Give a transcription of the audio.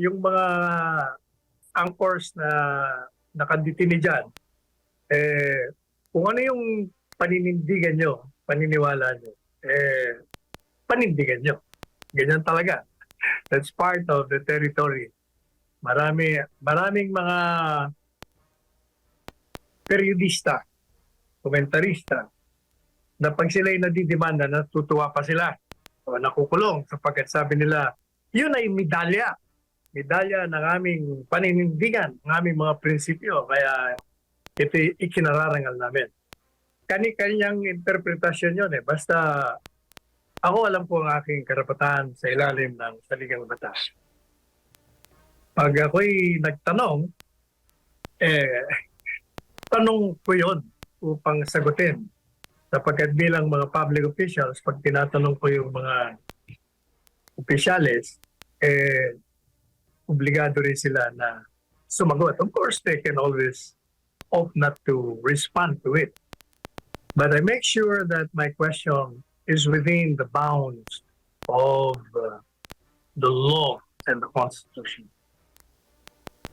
yung mga anchors na nakaditini dyan, eh, kung ano yung paninindigan nyo, paniniwala nyo, eh, panindigan nyo. Ganyan talaga. That's part of the territory. Marami, maraming mga periodista, komentarista, na pag sila'y nadidemanda, natutuwa pa sila o nakukulong sapagkat sabi nila, yun ay medalya. Medalya ng aming paninindigan, ng aming mga prinsipyo. Kaya ito ikinararangal namin. Kani-kanyang interpretasyon yun eh. Basta ako alam po ang aking karapatan sa ilalim ng saligang batas. Pag ako'y nagtanong, eh, tanong ko yun upang sagutin. Sapagkat bilang mga public officials, pag tinatanong ko yung mga opisyales, eh, obligado rin sila na sumagot. Of course, they can always opt not to respond to it. But I make sure that my question is within the bounds of uh, the law and the Constitution.